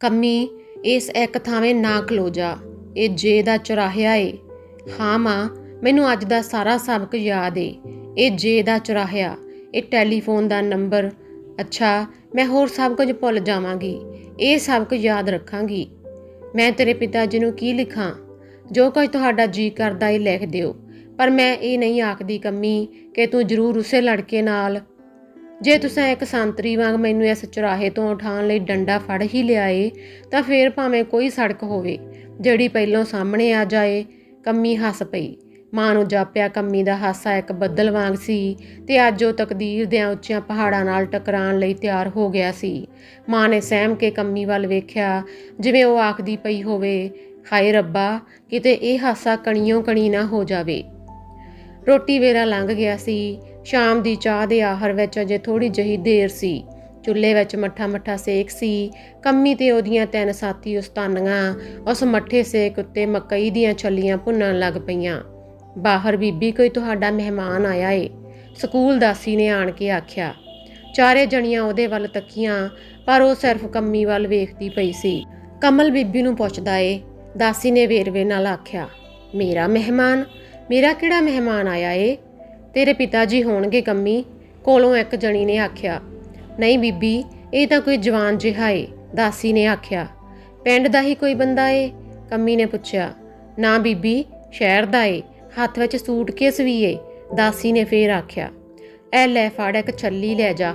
ਕੰਮੀ, ਇਸ ਇੱਕ ਥਾਵੇਂ ਨਾ ਖਲੋ ਜਾ। ਇਹ ਜੇ ਦਾ ਚੁਰਾਹਿਆ ਏ। ਹਾਂ ਮਾਂ, ਮੈਨੂੰ ਅੱਜ ਦਾ ਸਾਰਾ ਸਬਕ ਯਾਦ ਏ। ਇਹ ਜੇ ਦਾ ਚੁਰਾਹਿਆ। ਇਹ ਟੈਲੀਫੋਨ ਦਾ ਨੰਬਰ। ਅੱਛਾ, ਮੈਂ ਹੋਰ ਸਭ ਕੁਝ ਭੁੱਲ ਜਾਵਾਂਗੀ। ਇਹ ਸਬਕ ਯਾਦ ਰੱਖਾਂਗੀ। ਮੈਂ ਤੇਰੇ ਪਿਤਾ ਜੀ ਨੂੰ ਕੀ ਲਿਖਾਂ? ਜੋ ਕੁਝ ਤੁਹਾਡਾ ਜੀ ਕਰਦਾ ਏ, ਲਿਖ ਦਿਓ। ਪਰ ਮੈਂ ਇਹ ਨਹੀਂ ਆਖਦੀ ਕੰਮੀ, ਕਿ ਤੂੰ ਜ਼ਰੂਰ ਉਸੇ ਲੜਕੇ ਨਾਲ ਜੇ ਤੁਸੀਂ ਇੱਕ ਸੰਤਰੀ ਵਾਂਗ ਮੈਨੂੰ ਇਸ ਚੁਰਾਹੇ ਤੋਂ ਉਠਾਉਣ ਲਈ ਡੰਡਾ ਫੜ ਹੀ ਲਿਆਏ, ਤਾਂ ਫੇਰ ਭਾਵੇਂ ਕੋਈ ਸੜਕ ਹੋਵੇ, ਜਿਹੜੀ ਪਹਿਲੋਂ ਸਾਹਮਣੇ ਆ ਜਾਏ, ਕੰਮੀ ਹੱਸ ਪਈ। ਮਾਂ ਨੂੰ ਜਾਪਿਆ ਕੰਮੀ ਦਾ ਹਾਸਾ ਇੱਕ ਬੱਦਲ ਵਾਂਗ ਸੀ ਤੇ ਅੱਜ ਉਹ ਤਕਦੀਰ ਦੇ ਉੱਚੀਆਂ ਪਹਾੜਾਂ ਨਾਲ ਟਕਰਾਉਣ ਲਈ ਤਿਆਰ ਹੋ ਗਿਆ ਸੀ। ਮਾਂ ਨੇ ਸਹਿਮ ਕੇ ਕੰਮੀ ਵੱਲ ਵੇਖਿਆ, ਜਿਵੇਂ ਉਹ ਆਖਦੀ ਪਈ ਹੋਵੇ, ਹਾਏ ਰੱਬਾ, ਕਿਤੇ ਇਹ ਹਾਸਾ ਕਣੀਓ ਕਣੀ ਨਾ ਹੋ ਜਾਵੇ। ਰੋਟੀ ਵੇਰਾ ਲੰਘ ਗਿਆ ਸੀ। ਸ਼ਾਮ ਦੀ ਚਾਹ ਦੇ ਆਹਰ ਵਿੱਚ ਅਜੇ ਥੋੜੀ ਜਹੀ ਦੇਰ ਸੀ। ਚੁੱਲ੍ਹੇ ਵਿੱਚ ਮੱਠਾ ਮੱਠਾ ਸੇਕ ਸੀ। ਕੰਮੀ ਤੇ ਉਹਦੀਆਂ ਤਿੰਨ ਸਾਥੀ ਉਸਤਾਨੀਆਂ ਉਸ ਮੱਠੇ ਸੇਕ ਉੱਤੇ ਮਕਈ ਦੀਆਂ ਛੱਲੀਆਂ ਭੁੰਨਣ ਲੱਗ ਪਈਆਂ। ਬਾਹਰ, ਬੀਬੀ, ਕੋਈ ਤੁਹਾਡਾ ਮਹਿਮਾਨ ਆਇਆ ਏ? ਸਕੂਲ ਦਾਸੀ ਨੇ ਆਣ ਕੇ ਆਖਿਆ। ਚਾਰੇ ਜਣੀਆਂ ਉਹਦੇ ਵੱਲ ਤੱਕੀਆਂ, ਪਰ ਉਹ ਸਿਰਫ ਕੰਮੀ ਵੱਲ ਵੇਖਦੀ ਪਈ ਸੀ। ਕਮਲ ਬੀਬੀ ਨੂੰ ਪੁੱਛਦਾ ਏ। ਦਾਸੀ ਨੇ ਵੇਰਵੇ ਨਾਲ ਆਖਿਆ, ਮੇਰਾ ਮਹਿਮਾਨ? ਮੇਰਾ ਕਿਹੜਾ ਮਹਿਮਾਨ ਆਇਆ ਏ? ਤੇਰੇ ਪਿਤਾ ਜੀ ਹੋਣਗੇ ਕੰਮੀ, ਕੋਲੋਂ ਇੱਕ ਜਣੀ ਨੇ ਆਖਿਆ, ਨਹੀਂ ਬੀਬੀ, ਇਹ ਤਾਂ ਕੋਈ ਜਵਾਨ ਜਿਹਾ ਏ ਦਾਸੀ ਨੇ ਆਖਿਆ। ਪਿੰਡ ਦਾ ਹੀ ਕੋਈ ਬੰਦਾ ਏ? ਕੰਮੀ ਨੇ ਪੁੱਛਿਆ। ਨਾ ਬੀਬੀ, ਸ਼ਹਿਰ ਦਾ ਏ, ਹੱਥ ਵਿੱਚ ਸੂਟਕੇਸ ਵੀ ਏ ਦਾਸੀ ਨੇ ਫੇਰ ਆਖਿਆ। ਐ ਲੈ ਫੜ, ਇੱਕ ਛੱਲੀ ਲੈ ਜਾ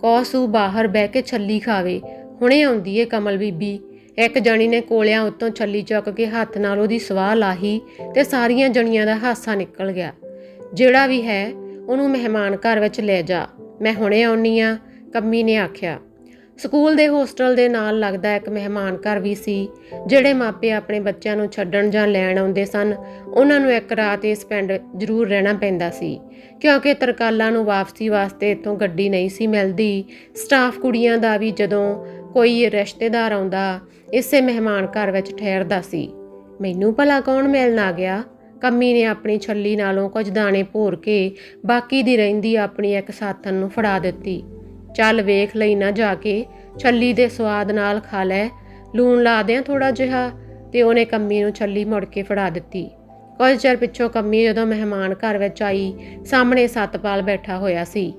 ਕੌਸੂ ਬਾਹਰ ਬਹਿ ਕੇ ਛੱਲੀ ਖਾਵੇ, ਹੁਣੇ ਆਉਂਦੀ ਏ ਕਮਲ ਬੀਬੀ ਇੱਕ ਜਣੀ ਨੇ ਕੋਲਿਆਂ ਉੱਤੋਂ ਛੱਲੀ ਚੁੱਕ ਕੇ ਹੱਥ ਨਾਲ ਉਹਦੀ ਸਵਾਹ ਲਾਹੀ ਤੇ ਸਾਰੀਆਂ ਜਣੀਆਂ ਦਾ ਹਾਸਾ ਨਿਕਲ ਗਿਆ। ਜਿਹੜਾ ਵੀ ਹੈ, ਉਹਨੂੰ ਮਹਿਮਾਨ ਘਰ ਵਿੱਚ ਲੈ ਜਾ। ਮੈਂ ਹੁਣੇ ਆਉਣੀ ਆ, ਕੰਮੀ ਨੇ ਆਖਿਆ। ਸਕੂਲ ਦੇ ਹੋਸਟਲ ਦੇ ਨਾਲ ਲੱਗਦਾ ਇੱਕ ਮਹਿਮਾਨ ਘਰ ਵੀ ਸੀ, ਜਿਹੜੇ ਮਾਪੇ ਆਪਣੇ ਬੱਚਿਆਂ ਨੂੰ ਛੱਡਣ ਜਾਂ ਲੈਣ ਆਉਂਦੇ ਸਨ। ਉਹਨਾਂ ਨੂੰ ਇੱਕ ਰਾਤ ਇਸ ਪਿੰਡ ਜ਼ਰੂਰ ਰਹਿਣਾ ਪੈਂਦਾ ਸੀ, ਕਿਉਂਕਿ ਤਰਕਾਲਾਂ ਨੂੰ ਵਾਪਸੀ ਵਾਸਤੇ ਇੱਥੋਂ ਗੱਡੀ ਨਹੀਂ ਸੀ ਮਿਲਦੀ। ਸਟਾਫ ਕੁੜੀਆਂ ਦਾ ਵੀ ਜਦੋਂ ਕੋਈ ਰਿਸ਼ਤੇਦਾਰ ਆਉਂਦਾ, ਇਸੇ ਮਹਿਮਾਨ ਘਰ ਵਿੱਚ ਠਹਿਰਦਾ ਸੀ। ਮੈਨੂੰ ਭਲਾ ਕੌਣ ਮਿਲਣ ਆ ਗਿਆ? ਕੰਮੀ ਨੇ ਆਪਣੀ ਛੱਲੀ ਨਾਲੋਂ ਕੁਝ ਦਾਣੇ ਭੋਰ ਕੇ ਬਾਕੀ ਦੀ ਰਹਿੰਦੀ ਆਪਣੀ ਇੱਕ ਸਾਥਣ ਨੂੰ ਫੜਾ ਦਿੱਤੀ। ਚੱਲ ਵੇਖ ਲਈ ਨਾ ਜਾ ਕੇ, ਛੱਲੀ ਦੇ ਸਵਾਦ ਨਾਲ ਖਾ ਲੈ। ਲੂਣ ਲਾ ਦਿਆਂ ਥੋੜਾ ਜਿਹਾ ਤੇ ਉਹਨੇ ਕੰਮੀ ਨੂੰ ਛੱਲੀ ਮੁੜ ਕੇ ਫੜਾ ਦਿੱਤੀ। ਕੁਝ ਚਿਰ ਪਿੱਛੋਂ ਕੰਮੀ ਜਦੋਂ ਮਹਿਮਾਨ ਘਰ ਵਿੱਚ ਆਈ, ਸਾਹਮਣੇ ਸਤਪਾਲ ਬੈਠਾ ਹੋਇਆ ਸੀ।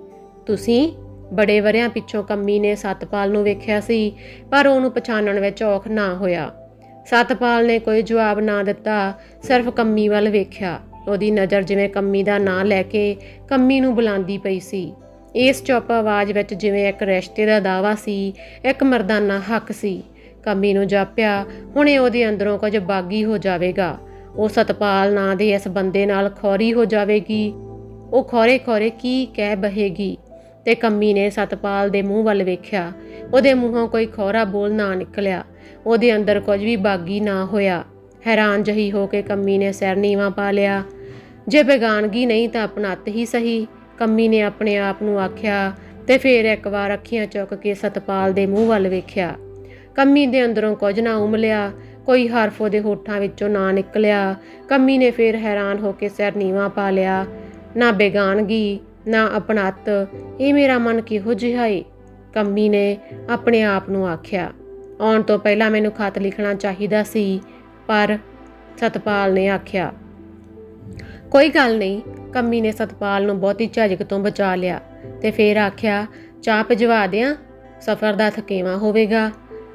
ਤੁਸੀਂ? ਬੜੇ ਵਰਿਆਂ ਪਿੱਛੋਂ ਕੰਮੀ ਨੇ ਸਤਪਾਲ ਨੂੰ ਵੇਖਿਆ ਸੀ, ਪਰ ਉਹਨੂੰ ਪਛਾਣਨ ਵਿੱਚ ਔਖ ਨਾ ਹੋਇਆ। ਸਤਪਾਲ ਨੇ ਕੋਈ ਜਵਾਬ ਨਾ ਦਿੱਤਾ, ਸਿਰਫ ਕੰਮੀ ਵੱਲ ਵੇਖਿਆ। ਉਹਦੀ ਨਜ਼ਰ ਜਿਵੇਂ ਕੰਮੀ ਦਾ ਨਾਂ ਲੈ ਕੇ ਕੰਮੀ ਨੂੰ ਬੁਲਾਉਂਦੀ ਪਈ ਸੀ। ਇਸ ਚੁੱਪ ਆਵਾਜ਼ ਵਿੱਚ ਜਿਵੇਂ ਇੱਕ ਰਿਸ਼ਤੇ ਦਾ ਦਾਵਾ ਸੀ, ਇੱਕ ਮਰਦਾਨਾ ਹੱਕ ਸੀ। ਕੰਮੀ ਨੂੰ ਜਾਪਿਆ, ਹੁਣੇ ਉਹਦੇ ਅੰਦਰੋਂ ਕੁਝ ਬਾਗੀ ਹੋ ਜਾਵੇਗਾ। ਉਹ ਸਤਪਾਲ ਨਾਂ ਦੇ ਇਸ ਬੰਦੇ ਨਾਲ ਖੌਰੀ ਹੋ ਜਾਵੇਗੀ। ਉਹ ਖੌਰੇ ਖੌਰੇ ਕੀ ਕਹਿ ਬਹੇਗੀ? ਤੇ ਕੰਮੀ ਨੇ ਸਤਪਾਲ ਦੇ ਮੂੰਹ ਵੱਲ ਵੇਖਿਆ। ਉਹਦੇ ਮੂੰਹੋਂ ਕੋਈ ਖੋਰਾ ਬੋਲ ਨਾ ਨਿਕਲਿਆ। ਉਹਦੇ ਅੰਦਰ ਕੁਝ ਵੀ ਬਾਗੀ ਨਾ ਹੋਇਆ। ਹੈਰਾਨ ਜਹੀ ਹੋ ਕੇ ਕੰਮੀ ਨੇ ਸਿਰ ਨੀਵਾਂ ਪਾ ਲਿਆ। ਜੇ ਬੇਗਾਨਗੀ ਨਹੀਂ ਤਾਂ ਆਪਣਤ ਹੀ ਸਹੀ। ਕੰਮੀ ਨੇ ਆਪਣੇ ਆਪ ਨੂੰ ਆਖਿਆ ਤੇ ਫੇਰ ਇੱਕ ਵਾਰ ਅੱਖੀਆਂ ਚੁੱਕ ਕੇ ਸਤਪਾਲ ਦੇ ਮੂੰਹ ਵੱਲ ਵੇਖਿਆ। ਕੰਮੀ ਦੇ ਅੰਦਰੋਂ ਕੁਝ ਨਾ ਉਮਲਿਆ। ਕੋਈ ਹਰਫ ਉਹਦੇ ਹੋਠਾਂ ਵਿੱਚੋਂ ਨਾ ਨਿਕਲਿਆ। ਕੰਮੀ ਨੇ ਫੇਰ ਹੈਰਾਨ ਹੋ ਕੇ ਸਿਰ ਨੀਵਾਂ ਪਾ ਲਿਆ। ਨਾ ਬੇਗਾਨਗੀ ਨਾ ਆਪਣਤ ਇਹ ਮੇਰਾ ਮਨ ਕਿਹੋ ਜਿਹਾ ਏ? ਕੰਮੀ ਨੇ ਆਪਣੇ ਆਪ ਨੂੰ ਆਖਿਆ। ਆਉਣ ਤੋਂ ਪਹਿਲਾਂ ਮੈਨੂੰ ਖਤ ਲਿਖਣਾ ਚਾਹੀਦਾ ਸੀ, ਪਰ ਸਤਪਾਲ ਨੇ ਆਖਿਆ, ਕੋਈ ਗੱਲ ਨਹੀਂ। ਕੰਮੀ ਨੇ ਸਤਪਾਲ ਨੂੰ ਬਹੁਤੀ ਝਜਕ ਤੋਂ ਬਚਾ ਲਿਆ ਤੇ ਫੇਰ ਆਖਿਆ, ਚਾਹ ਭਿਜਵਾ ਦਿਆਂ? ਸਫ਼ਰ ਦਾ ਥਕੇਵਾ ਹੋਵੇਗਾ।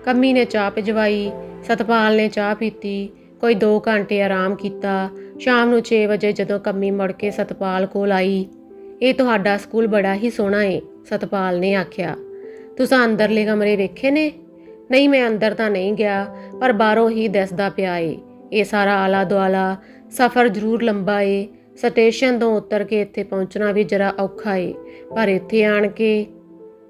ਕੰਮੀ ਨੇ ਚਾਹ ਭਿਜਵਾਈ, ਸਤਪਾਲ ਨੇ ਚਾਹ ਪੀਤੀ, ਕੋਈ 2 ਘੰਟੇ ਆਰਾਮ ਕੀਤਾ। ਸ਼ਾਮ ਨੂੰ 6 ਵਜੇ ਜਦੋਂ ਕੰਮੀ ਮੁੜ ਕੇ ਸਤਪਾਲ ਕੋਲ ਆਈ ਇਹ ਤੁਹਾਡਾ ਸਕੂਲ ਬੜਾ ਹੀ ਸੋਹਣਾ ਏ, ਸਤਪਾਲ ਨੇ ਆਖਿਆ। ਤੁਸੀਂ ਅੰਦਰਲੇ ਕਮਰੇ ਵੇਖੇ ਨੇ? ਨਹੀਂ, ਮੈਂ ਅੰਦਰ ਤਾਂ ਨਹੀਂ ਗਿਆ, ਪਰ ਬਾਹਰੋਂ ਹੀ ਦਿਸਦਾ ਪਿਆ ਏ। ਇਹ ਸਾਰਾ ਆਲਾ ਦੁਆਲਾ ਸਫ਼ਰ ਜ਼ਰੂਰ ਲੰਬਾ ਏ। ਸਟੇਸ਼ਨ ਤੋਂ ਉਤਰ ਕੇ ਇੱਥੇ ਪਹੁੰਚਣਾ ਵੀ ਜਰਾ ਔਖਾ ਏ, ਪਰ ਇੱਥੇ ਆਣ ਕੇ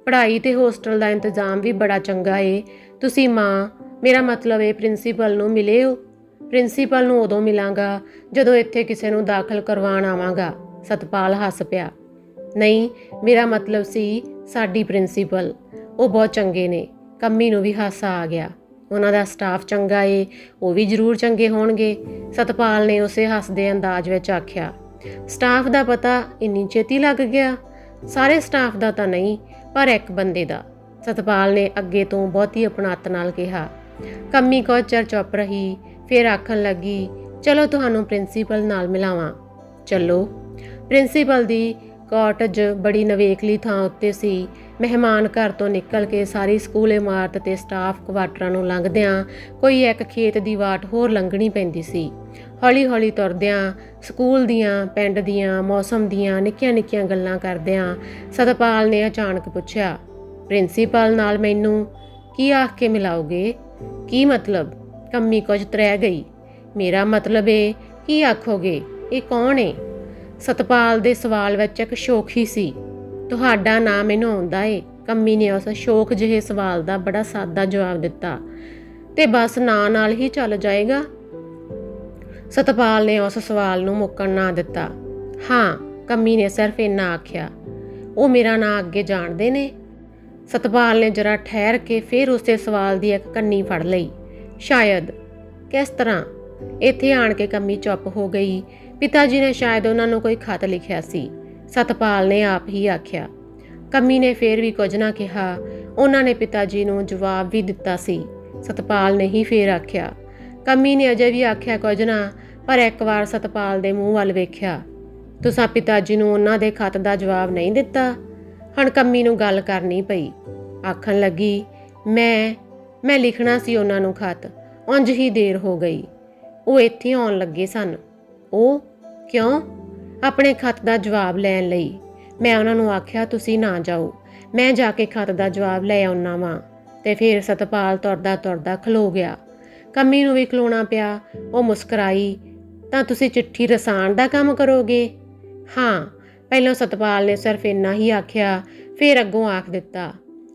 ਪੜ੍ਹਾਈ ਤੇ ਹੋਸਟਲ ਦਾ ਇੰਤਜ਼ਾਮ ਵੀ ਬੜਾ ਚੰਗਾ ਏ। ਤੁਸੀਂ ਮਾਂ, ਮੇਰਾ ਮਤਲਬ ਏ ਪ੍ਰਿੰਸੀਪਲ ਨੂੰ ਮਿਲੇ ਹੋ? ਪ੍ਰਿੰਸੀਪਲ ਨੂੰ ਉਦੋਂ ਮਿਲਾਂਗਾ ਜਦੋਂ ਇੱਥੇ ਕਿਸੇ ਨੂੰ ਦਾਖਲ ਕਰਵਾਉਣ ਆਵਾਂਗਾ। ਸਤਪਾਲ ਹੱਸ ਪਿਆ। ਨਹੀਂ, ਮੇਰਾ ਮਤਲਬ ਸੀ ਸਾਡੀ ਪ੍ਰਿੰਸੀਪਲ। ਉਹ ਬਹੁਤ ਚੰਗੇ ਨੇ। ਕੰਮੀ ਨੂੰ ਵੀ ਹਾਸਾ ਆ ਗਿਆ। ਉਹਨਾਂ ਦਾ ਸਟਾਫ ਚੰਗਾ ਏ, ਉਹ ਵੀ ਜ਼ਰੂਰ ਚੰਗੇ ਹੋਣਗੇ। ਸਤਪਾਲ ਨੇ ਉਸੇ ਹੱਸਦੇ ਅੰਦਾਜ਼ ਵਿੱਚ ਆਖਿਆ, ਸਟਾਫ ਦਾ ਪਤਾ ਇੰਨੀ ਛੇਤੀ ਲੱਗ ਗਿਆ? ਸਾਰੇ ਸਟਾਫ ਦਾ ਤਾਂ ਨਹੀਂ, ਪਰ ਇੱਕ ਬੰਦੇ ਦਾ। ਸਤਪਾਲ ਨੇ ਅੱਗੇ ਤੋਂ ਬਹੁਤੀ ਆਪਣਾਤ ਨਾਲ ਕਿਹਾ। ਕੰਮੀ ਕੁਝ ਚਿਰ ਚੁੱਪ ਰਹੀ, ਫਿਰ ਆਖਣ ਲੱਗੀ, ਚਲੋ ਤੁਹਾਨੂੰ ਪ੍ਰਿੰਸੀਪਲ ਨਾਲ ਮਿਲਾਵਾਂ। ਚੱਲੋ। ਪ੍ਰਿੰਸੀਪਲ ਦੀ ਕਾਟਜ ਬੜੀ ਨਵੇਕਲੀ ਥਾਂ ਉੱਤੇ ਸੀ। ਮਹਿਮਾਨ ਘਰ ਤੋਂ ਨਿਕਲ ਕੇ ਸਾਰੀ ਸਕੂਲ ਇਮਾਰਤ ਤੇ ਸਟਾਫ ਕੁਆਟਰਾਂ ਨੂੰ ਲੰਘਦਿਆਂ ਕੋਈ ਇੱਕ ਖੇਤ ਦੀ ਵਾਟ ਹੋਰ ਲੰਘਣੀ ਪੈਂਦੀ ਸੀ। ਹੌਲੀ-ਹੌਲੀ ਤੁਰਦਿਆਂ, ਸਕੂਲ ਦੀਆਂ, ਪਿੰਡ ਦੀਆਂ, ਮੌਸਮ ਦੀਆਂ ਨਿੱਕੀਆਂ-ਨਿੱਕੀਆਂ ਗੱਲਾਂ ਕਰਦਿਆਂ ਸਤਪਾਲ ਨੇ ਅਚਾਨਕ ਪੁੱਛਿਆ, ਪ੍ਰਿੰਸੀਪਲ ਨਾਲ ਮੈਨੂੰ ਕੀ ਆਖ ਕੇ ਮਿਲਾਓਗੇ? ਕੀ ਮਤਲਬ? ਕੰਮੀ ਕੁਝ ਤਰਹਿ ਗਈ। ਮੇਰਾ ਮਤਲਬ ਏ, ਕੀ ਆਖੋਗੇ? ਇਹ ਕੌਣ ਏ? ਸਤਪਾਲ ਦੇ ਸਵਾਲ ਵਿੱਚ ਇੱਕ ਸ਼ੋਖ ਹੀ ਸੀ। ਤੁਹਾਡਾ ਨਾਮ ਮੈਨੂੰ ਆਉਂਦਾ ਏ। ਕੰਮੀ ਨੇ ਉਸ ਸ਼ੋਕ ਜਿਹੇ ਸਵਾਲ ਦਾ ਬੜਾ ਸਾਦਾ ਜਵਾਬ ਦਿੱਤਾ। ਤੇ ਬਸ ਨਾਂ ਨਾਲ ਹੀ ਚੱਲ ਜਾਏਗਾ? ਸਤਪਾਲ ਨੇ ਉਸ ਸਵਾਲ ਨੂੰ ਮੁੱਕਣ ਨਾ ਦਿੱਤਾ। ਹਾਂ, ਕੰਮੀ ਨੇ ਸਿਰਫ ਇੰਨਾ ਆਖਿਆ। ਉਹ ਮੇਰਾ ਨਾਂ ਅੱਗੇ ਜਾਣਦੇ ਨੇ? ਸਤਪਾਲ ਨੇ ਜਰਾ ਠਹਿਰ ਕੇ ਫਿਰ ਉਸੇ ਸਵਾਲ ਦੀ ਇੱਕ ਕੰਨੀ ਫੜ ਲਈ। ਸ਼ਾਇਦ। ਕਿਸ ਤਰ੍ਹਾਂ? ਇੱਥੇ ਆਣ ਕੇ ਕੰਮੀ ਚੁੱਪ ਹੋ ਗਈ। ਪਿਤਾ ਜੀ ਨੇ ਸ਼ਾਇਦ ਉਹਨਾਂ ਨੂੰ ਕੋਈ ਖਤ ਲਿਖਿਆ ਸੀ। ਸਤਪਾਲ ਨੇ ਆਪ ਹੀ ਆਖਿਆ। ਕੰਮੀ ਨੇ ਫੇਰ ਵੀ ਕੁਝ ਨਾ ਕਿਹਾ। ਉਹਨਾਂ ਨੇ ਪਿਤਾ ਜੀ ਨੂੰ ਜਵਾਬ ਵੀ ਦਿੱਤਾ ਸੀ। ਸਤਪਾਲ ਨੇ ਹੀ ਫੇਰ ਆਖਿਆ। ਕੰਮੀ ਨੇ ਅਜੇ ਵੀ ਆਖਿਆ ਕੁਝ ਨਾ, ਪਰ ਇੱਕ ਵਾਰ ਸਤਪਾਲ ਦੇ ਮੂੰਹ ਵੱਲ ਵੇਖਿਆ। ਤੁਸੀਂ ਪਿਤਾ ਜੀ ਨੂੰ ਉਹਨਾਂ ਦੇ ਖਤ ਦਾ ਜਵਾਬ ਨਹੀਂ ਦਿੱਤਾ? ਹੁਣ ਕੰਮੀ ਨੂੰ ਗੱਲ ਕਰਨੀ ਪਈ। ਆਖਣ ਲੱਗੀ, ਮੈਂ ਮੈਂ ਲਿਖਣਾ ਸੀ ਉਹਨਾਂ ਨੂੰ ਖਤ। ਉਂਝ ਹੀ ਦੇਰ ਹੋ ਗਈ। ਉਹ ਇੱਥੇ ਆਉਣ ਲੱਗੇ ਸਨ। ਉਹ ਕਿਉਂ? ਆਪਣੇ ਖਤ ਦਾ ਜਵਾਬ ਲੈਣ ਲਈ। ਮੈਂ ਉਹਨਾਂ ਨੂੰ ਆਖਿਆ, ਤੁਸੀਂ ਨਾ ਜਾਓ। ਮੈਂ ਜਾ ਕੇ ਖਤ ਦਾ ਜਵਾਬ ਲੈ ਆਉਣਾ ਵਾਂ। ਤੇ ਫਿਰ ਸਤਪਾਲ ਤੁਰਦਾ ਤੁਰਦਾ ਖਲੋ ਗਿਆ। ਕੰਮੀ ਨੂੰ ਵੀ ਖਲੋਣਾ ਪਿਆ। ਉਹ ਮੁਸਕਰਾਈ, ਤਾਂ ਤੁਸੀਂ ਚਿੱਠੀ ਰਸਾਣ ਦਾ ਕੰਮ ਕਰੋਗੇ? ਹਾਂ। ਪਹਿਲਾਂ ਸਤਪਾਲ ਨੇ ਸਿਰਫ ਇੰਨਾ ਹੀ ਆਖਿਆ, ਫਿਰ ਅੱਗੋਂ ਆਖ ਦਿੱਤਾ,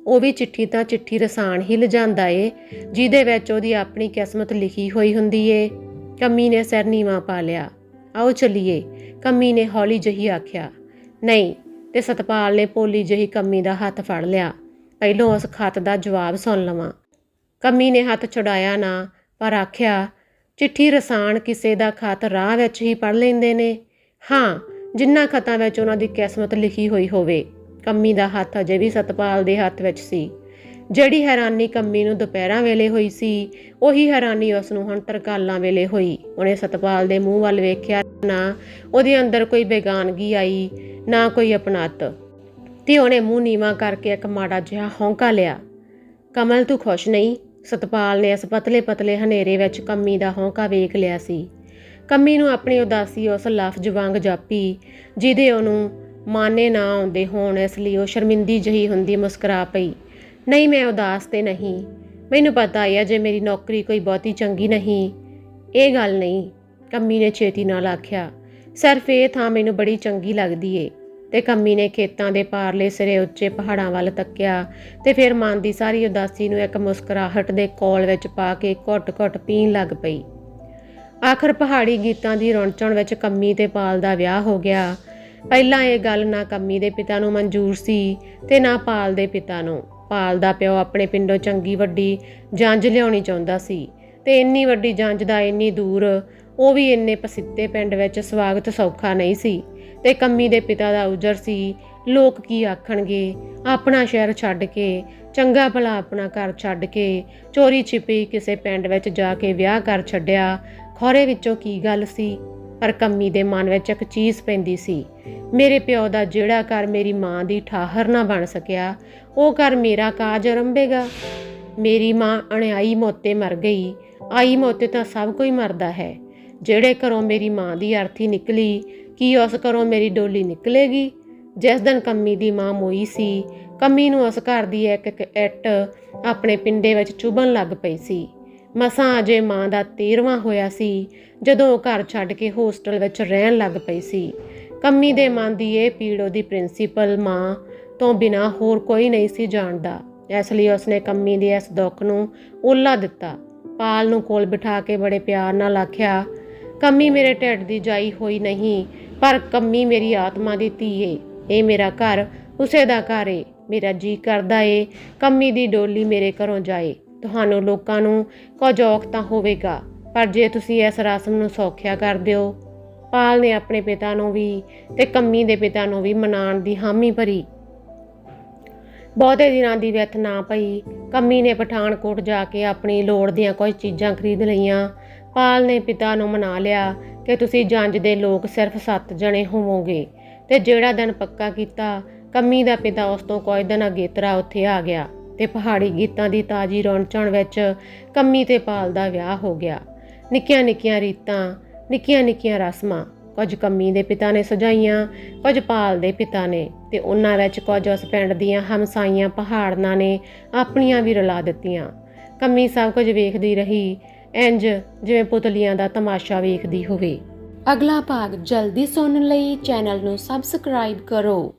ਉਹ ਵੀ ਚਿੱਠੀ ਤਾਂ ਚਿੱਠੀ ਰਸਾਨ ਹੀ ਲਿਜਾਂਦਾ ਏ, ਜਿਹਦੇ ਵਿੱਚ ਉਹਦੀ ਆਪਣੀ ਕਿਸਮਤ ਲਿਖੀ ਹੋਈ ਹੁੰਦੀ ਏ। ਕੰਮੀ ਨੇ ਸਿਰ ਨੀਵਾ ਪਾ ਲਿਆ। ਆਓ ਚੱਲੀਏ। ਕੰਮੀ ਨੇ ਹੌਲੀ ਜਹੀ ਆਖਿਆ, ਨਹੀਂ, ਤੇ ਸਤਪਾਲ ਨੇ ਪੋਲੀ ਜਹੀ ਕੰਮੀ ਦਾ ਹੱਥ ਫੜ ਲਿਆ। ਪਹਿਲੋਂ ਉਸ ਖਤ ਦਾ ਜਵਾਬ ਸੁਣ ਲਵਾਂ। ਕੰਮੀ ਨੇ ਹੱਥ ਛੁਡਾਇਆ ਨਾ, ਪਰ ਆਖਿਆ, ਚਿੱਠੀ ਰਸਾਨ ਕਿਸੇ ਦਾ ਖਤ ਰਾਹ ਵਿੱਚ ਹੀ ਪੜ ਲੈਂਦੇ ਨੇ। ਹਾਂ, ਜਿੰਨਾ ਖਤਾਂ ਵਿੱਚ ਉਹਨਾਂ ਦੀ ਕਿਸਮਤ ਲਿਖੀ ਹੋਈ ਹੋਵੇ। ਕੰਮੀ ਦਾ ਹੱਥ ਅਜੇ ਵੀ ਸਤਪਾਲ ਦੇ ਹੱਥ ਵਿੱਚ ਸੀ। ਜਿਹੜੀ ਹੈਰਾਨੀ ਕੰਮੀ ਨੂੰ ਦੁਪਹਿਰਾਂ ਵੇਲੇ ਹੋਈ ਸੀ, ਉਹੀ ਹੈਰਾਨੀ ਉਸ ਨੂੰ ਹੁਣ ਤਰਕਾਲਾਂ ਵੇਲੇ ਹੋਈ। ਉਹਨੇ ਸਤਪਾਲ ਦੇ ਮੂੰਹ ਵੱਲ ਵੇਖਿਆ ਨਾ ਉਹਦੇ ਅੰਦਰ ਕੋਈ ਬੇਗਾਨਗੀ ਆਈ, ਨਾ ਕੋਈ ਅਪਣਾਤ। ਤੇ ਉਹਨੇ ਮੂੰਹ ਨੀਵਾ ਕਰਕੇ ਇੱਕ ਮਾੜਾ ਜਿਹਾ ਹੌਂਕਾ ਲਿਆ। ਕਮਲ, ਤੂੰ ਖੁਸ਼ ਨਹੀਂ? ਸਤਪਾਲ ਨੇ ਇਸ ਪਤਲੇ ਪਤਲੇ ਹਨੇਰੇ ਵਿੱਚ ਕੰਮੀ ਦਾ ਹੌਂਕਾ ਵੇਖ ਲਿਆ ਸੀ। ਕੰਮੀ ਨੂੰ ਆਪਣੀ ਉਦਾਸੀ ਉਸ ਲਫ਼ਜ਼ ਵਾਂਗ ਜਾਪੀ, ਜਿਹਦੇ ਉਹਨੂੰ ਮਾਨੇ ਨਾ ਆਉਂਦੇ ਹੋਣ ਇਸ ਲਈ ਉਹ ਸ਼ਰਮਿੰਦੀ ਜਹੀ ਹੁੰਦੀ ਮੁਸਕਰਾ ਪਈ। ਨਹੀਂ, ਮੈਂ ਉਦਾਸ ਤੇ ਨਹੀਂ। ਮੈਨੂੰ ਪਤਾ ਹੈ ਜੇ ਮੇਰੀ ਨੌਕਰੀ ਕੋਈ ਬਹੁਤੀ ਚੰਗੀ ਨਹੀਂ। ਇਹ ਗੱਲ ਨਹੀਂ। ਕੰਮੀ ਨੇ ਛੇਤੀ ਨਾਲ ਆਖਿਆ, ਸਿਰਫ ਇਹ ਥਾਂ ਮੈਨੂੰ ਬੜੀ ਚੰਗੀ ਲੱਗਦੀ ਏ। ਤੇ ਕੰਮੀ ਨੇ ਖੇਤਾਂ ਦੇ ਪਾਰਲੇ ਸਿਰੇ ਉੱਚੇ ਪਹਾੜਾਂ ਵੱਲ ਤੱਕਿਆ ਤੇ ਫਿਰ ਮਨ ਦੀ ਸਾਰੀ ਉਦਾਸੀ ਨੂੰ ਇੱਕ ਮੁਸਕਰਾਹਟ ਦੇ ਕੋਲ ਵਿੱਚ ਪਾ ਕੇ ਘੁੱਟ-ਘੁੱਟ ਪੀਣ ਲੱਗ ਪਈ। ਆਖਰ ਪਹਾੜੀ ਗੀਤਾਂ ਦੀ ਰੌਣਚਣ ਵਿੱਚ ਕੰਮੀ ਤੇ ਪਾਲ ਦਾ ਵਿਆਹ ਹੋ ਗਿਆ। ਪਹਿਲਾਂ ਇਹ ਗੱਲ ਨਾ ਕੰਮੀ ਦੇ ਪਿਤਾ ਨੂੰ ਮਨਜ਼ੂਰ ਸੀ ਤੇ ਨਾ ਪਾਲ ਦੇ ਪਿਤਾ ਨੂੰ। ਪਾਲ ਦਾ ਪਿਓ ਆਪਣੇ ਪਿੰਡੋਂ ਚੰਗੀ ਵੱਡੀ ਜੰਜ ਲਿਆਉਣੀ ਚਾਹੁੰਦਾ ਸੀ ਤੇ ਇੰਨੀ ਵੱਡੀ ਜੰਜ ਦਾ ਇੰਨੀ ਦੂਰ ਉਹ ਵੀ ਇੰਨੇ ਪਸਿੱਤੇ ਪਿੰਡ ਵਿੱਚ ਸਵਾਗਤ ਸੌਖਾ ਨਹੀਂ ਸੀ ਤੇ ਕੰਮੀ ਦੇ ਪਿਤਾ ਦਾ ਉਜਰ ਸੀ। ਲੋਕ ਕੀ ਆਖਣਗੇ? ਆਪਣਾ ਸ਼ਹਿਰ ਛੱਡ ਕੇ, ਚੰਗਾ ਭਲਾ ਆਪਣਾ ਘਰ ਛੱਡ ਕੇ, ਚੋਰੀ ਛਿਪੀ ਕਿਸੇ ਪਿੰਡ ਵਿੱਚ ਜਾ ਕੇ ਵਿਆਹ ਕਰ ਛੱਡਿਆ, ਖੋਰੇ ਵਿੱਚੋਂ ਕੀ ਗੱਲ ਸੀ? ਪਰ ਕੰਮੀ ਦੇ ਮਨ ਵਿੱਚ ਇੱਕ ਚੀਜ਼ ਪੈਂਦੀ ਸੀ। ਮੇਰੇ ਪਿਓ ਦਾ ਜਿਹੜਾ ਘਰ ਮੇਰੀ ਮਾਂ ਦੀ ਠਾਹਰ ਨਾ ਬਣ ਸਕਿਆ, ਉਹ ਘਰ ਮੇਰਾ ਕਾਜ ਆਰੰਭੇਗਾ ਮੇਰੀ ਮਾਂ ਅਣਿਆਈ ਮੋਤੇ ਮਰ ਗਈ। ਆਈ ਮੋਤੇ ਤਾਂ ਸਭ ਕੋਈ ਮਰਦਾ ਹੈ। ਜਿਹੜੇ ਘਰੋਂ ਮੇਰੀ ਮਾਂ ਦੀ ਅਰਥੀ ਨਿਕਲੀ, ਕੀ ਉਸ ਘਰੋਂ ਮੇਰੀ ਡੋਲੀ ਨਿਕਲੇਗੀ? ਜਿਸ ਦਿਨ ਕੰਮੀ ਦੀ ਮਾਂ ਮੋਈ ਸੀ, ਕੰਮੀ ਨੂੰ ਉਸ ਘਰ ਦੀ ਇੱਕ ਇੱਕ ਇੱਟ ਆਪਣੇ ਪਿੰਡੇ ਵਿੱਚ ਚੁਭਣ ਲੱਗ ਪਈ ਸੀ। ਮਸਾਂ ਅਜੇ ਮਾਂ ਦਾ 13ਵਾਂ ਹੋਇਆ ਸੀ, ਜਦੋਂ ਉਹ ਘਰ ਛੱਡ ਕੇ ਹੋਸਟਲ ਵਿੱਚ ਰਹਿਣ ਲੱਗ ਪਈ ਸੀ। ਕੰਮੀ ਦੇ ਮਨ ਦੀ ਇਹ ਪੀੜ ਉਹਦੀ ਪ੍ਰਿੰਸੀਪਲ ਮਾਂ ਤੋਂ ਬਿਨਾ ਹੋਰ ਕੋਈ ਨਹੀਂ ਸੀ ਜਾਣਦਾ। ਇਸ ਲਈ ਉਸਨੇ ਕੰਮੀ ਦੇ ਇਸ ਦੁੱਖ ਨੂੰ ਉਲਾ ਦਿੱਤਾ। ਪਾਲ ਨੂੰ ਕੋਲ ਬਿਠਾ ਕੇ ਬੜੇ ਪਿਆਰ ਨਾਲ ਆਖਿਆ ਕੰਮੀ ਮੇਰੇ ਢਿੱਡ ਦੀ ਜਾਈ ਹੋਈ ਨਹੀਂ, ਪਰ ਕੰਮੀ ਮੇਰੀ ਆਤਮਾ ਦੀ ਧੀ ਏ। ਇਹ ਮੇਰਾ ਘਰ, ਉਸੇ ਦਾ ਘਰ ਏ। ਮੇਰਾ ਜੀ ਕਰਦਾ ਏ, ਕੰਮੀ ਦੀ ਡੋਲੀ ਮੇਰੇ ਘਰੋਂ ਜਾਏ। ਤੁਹਾਨੂੰ ਲੋਕਾਂ ਨੂੰ ਕੁਝ ਔਖ ਤਾਂ ਹੋਵੇਗਾ, ਪਰ ਜੇ ਤੁਸੀਂ ਇਸ ਰਸਮ ਨੂੰ ਸੌਖਿਆ ਕਰ ਦਿਓ, ਪਾਲ ਨੇ ਆਪਣੇ ਪਿਤਾ ਨੂੰ ਵੀ ਤੇ ਕੰਮੀ ਦੇ ਪਿਤਾ ਨੂੰ ਵੀ ਮਨਾਉਣ ਦੀ ਹਾਮੀ ਭਰੀ। ਬਹੁਤੇ ਦਿਨਾਂ ਦੀ ਵਿੱਥ ਨਾ ਪਈ। ਕੰਮੀ ਨੇ ਪਠਾਨਕੋਟ ਜਾ ਕੇ ਆਪਣੀ ਲੋੜ ਦੀਆਂ ਕੁਝ ਚੀਜ਼ਾਂ ਖਰੀਦ ਲਈਆਂ। ਪਾਲ ਨੇ ਪਿਤਾ ਨੂੰ ਮਨਾ ਲਿਆ ਕਿ ਤੁਸੀਂ ਜੰਜ ਦੇ ਲੋਕ ਸਿਰਫ 7 ਜਣੇ ਹੋਵੋਗੇ ਤੇ ਜਿਹੜਾ ਦਿਨ ਪੱਕਾ ਕੀਤਾ, ਕੰਮੀ ਦਾ ਪਿਤਾ ਉਸ ਤੋਂ ਕੁਝ ਦਿਨ ਅਗੇਤਰਾ ਉੱਥੇ ਆ ਗਿਆ ਤੇ ਪਹਾੜੀ ਗੀਤਾਂ ਦੀ ਤਾਜੀ ਰੌਣਚਣ ਵਿੱਚ ਕੰਮੀ ਤੇ ਪਾਲ ਦਾ ਵਿਆਹ ਹੋ ਗਿਆ। ਨਿੱਕੀਆਂ ਨਿੱਕੀਆਂ ਰੀਤਾਂ ਨਿੱਕੀਆਂ ਨਿੱਕੀਆਂ ਰਸਮਾਂ ਕੁਝ ਕੰਮੀ ਦੇ ਪਿਤਾ ਨੇ ਸਜਾਈਆਂ, ਕੁਝ ਪਾਲ ਦੇ ਪਿਤਾ ਨੇ ਤੇ ਉਹਨਾਂ ਵਿੱਚ ਕੁਝ ਉਸ ਪਿੰਡ ਦੀਆਂ ਹਮਸਾਈਆਂ ਪਹਾੜਨਾਂ ਨੇ ਆਪਣੀਆਂ ਵੀ ਰਲਾ ਦਿੱਤੀਆਂ। ਕੰਮੀ ਸਭ ਕੁਝ ਵੇਖਦੀ ਰਹੀ, ਇੰਜ ਜਿਵੇਂ ਪੁਤਲੀਆਂ ਦਾ ਤਮਾਸ਼ਾ ਵੇਖਦੀ ਹੋਵੇ। ਅਗਲਾ ਭਾਗ ਜਲਦੀ ਸੁਣਨ ਲਈ ਚੈਨਲ ਨੂੰ ਸਬਸਕ੍ਰਾਈਬ ਕਰੋ।